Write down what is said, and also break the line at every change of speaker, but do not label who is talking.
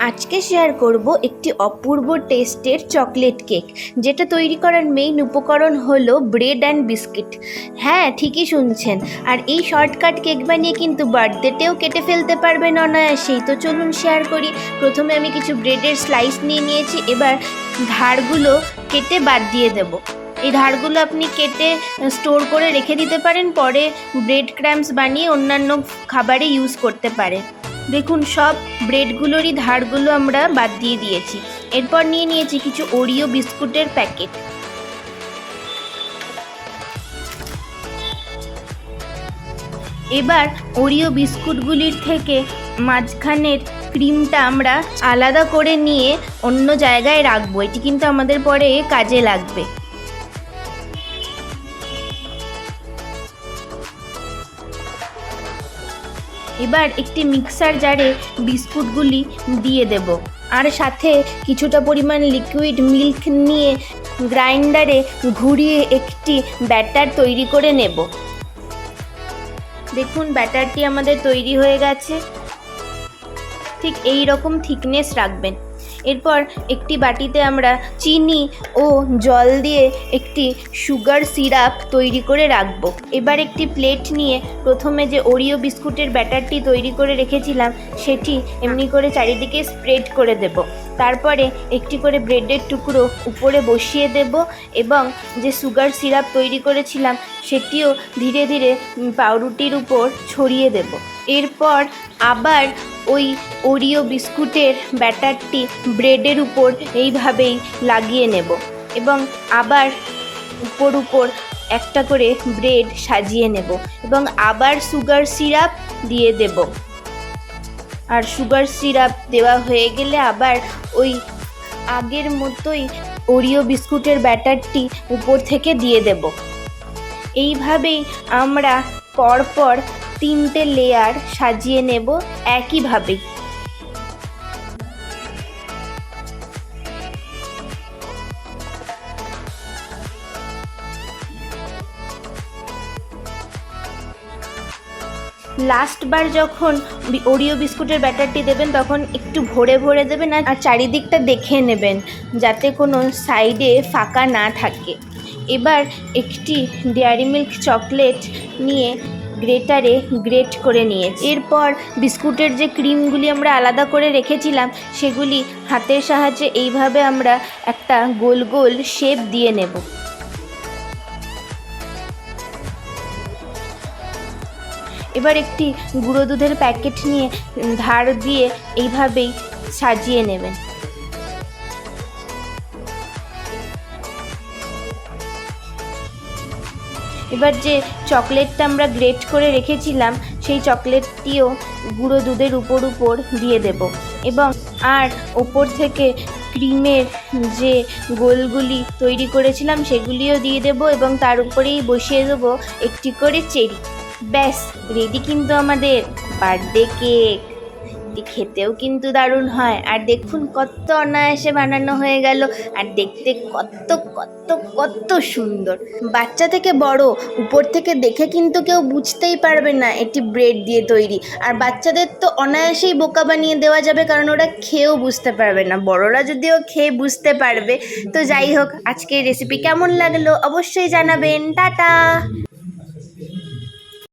আজকে শেয়ার করব একটি অপূর্ব টেস্টের চকলেট কেক যেটা তৈরি করার মেইন উপকরণ হলো ব্রেড অ্যান্ড বিস্কিট হ্যাঁ ঠিকই শুনছেন। আর এই শর্টকাট কেক বানিয়ে কিন্তু বার্থডেতেও কেটে ফেলতে পারবেন অনায়াসেই। তো চলুন শেয়ার করি। প্রথমে আমি কিছু ব্রেডের স্লাইস নিয়ে নিয়েছি, এবার ধারগুলো কেটে বাদ দিয়ে দেবো। এই ধারগুলো আপনি কেটে স্টোর করে রেখে দিতে পারেন, পরে ব্রেড ক্র্যাম্পস বানিয়ে অন্যান্য খাবারে ইউজ করতে পারেন। দেখুন, সব ব্রেডগুলোরই ধারগুলো আমরা বাদ দিয়ে দিয়েছি। এরপর নিয়ে নিয়েছি কিছু ওরিও বিস্কুটের প্যাকেট। এবার ওরিও বিস্কুটগুলির থেকে মাঝখানের ক্রিমটা আমরা আলাদা করে নিয়ে অন্য জায়গায় রাখব। এটি কিন্তু আমাদের পরে কাজে লাগবে। এবার একটি মিক্সার জারে বিস্কুটগুলি দিয়ে দেব। আর সাথে কিছুটা পরিমাণ লিকুইড মিল্ক নিয়ে গ্রাইন্ডারে ঘুরিয়ে একটি ব্যাটার তৈরি করে নেব। দেখুন, ব্যাটারটি আমাদের তৈরি হয়ে গেছে। ঠিক এই রকম থিকনেস রাখবেন। এরপর একটি বাটিতে আমরা চিনি ও জল দিয়ে একটি সুগার সিরাপ তৈরি করে রাখব। এবার একটি প্লেট নিয়ে প্রথমে যে ওরিও বিস্কুটের ব্যাটারটি তৈরি করে রেখেছিলাম, সেটি এমনি করে চারিদিকে স্প্রেড করে দেব। তারপরে একটি করে ব্রেডের টুকরো উপরে বসিয়ে দেব এবং যে সুগার সিরাপ তৈরি করেছিলাম, সেটিও ধীরে ধীরে পাউরুটির উপর ছড়িয়ে দেব। এরপর আবার ওই ওরিও বিস্কুটের ব্যাটারটি ব্রেডের উপর এইভাবেই লাগিয়ে নেব এবং আবার উপর উপর একটা করে ব্রেড সাজিয়ে নেব এবং আবার সুগার সিরাপ দিয়ে দেব। আর সুগার সিরাপ দেওয়া হয়ে গেলে আবার ওই আগের মতোই ওরিও বিস্কুটের ব্যাটারটি উপর থেকে দিয়ে দেব। এইভাবেই আমরা পরপর তিনটে লেয়ার সাজিয়ে নেব। একইভাবেই লাস্টবার যখন ওরিও বিস্কুটের ব্যাটারটি দেবেন, তখন একটু ভরে ভরে দেবেন আর চারিদিকটা দেখে নেবেন, যাতে কোনো সাইডে ফাঁকা না থাকে। এবার একটি ডেয়ারি মিল্ক চকলেট নিয়ে গ্রেটারে গ্রেট করে নিয়েছি। এরপর বিস্কুটের যে ক্রিমগুলি আমরা আলাদা করে রেখেছিলাম, সেগুলি হাতের সাহায্যে এইভাবে আমরা একটা গোল গোল শেপ দিয়ে নেব। এবার একটি গুঁড়ো দুধের প্যাকেট নিয়ে ধার দিয়ে এইভাবেই সাজিয়ে নেবেন। এবার যে চকলেটটা আমরা গ্রেট করে রেখেছিলাম, সেই চকলেটটিও গুঁড়ো দুধের উপর উপর দিয়ে দেব। এবং আর ওপর থেকে ক্রিমের যে গোলগুলি তৈরি করেছিলাম, সেগুলিও দিয়ে দেব এবং তার উপরেই বসিয়ে দেবো একটি করে চেরি। ব্যাস রেডি কিন্তু আমাদের। বার্থডে কেক খেতেও কিন্তু দারুণ হয়। আর দেখুন কত অনায়াসে বানানো হয়ে গেল। আর দেখতে কত কত কত সুন্দর। বাচ্চা থেকে বড়, উপর থেকে দেখে কিন্তু কেউ বুঝতেই পারবে না এটি ব্রেড দিয়ে তৈরি। আর বাচ্চাদের তো অনায়াসেই বোকা বানিয়ে দেওয়া যাবে, কারণ ওরা খেয়েও বুঝতে পারবে না। বড়রা যদিও খেয়ে বুঝতে পারবে। তো যাই হোক, আজকের রেসিপি কেমন লাগল অবশ্যই জানাবেন। টাটা!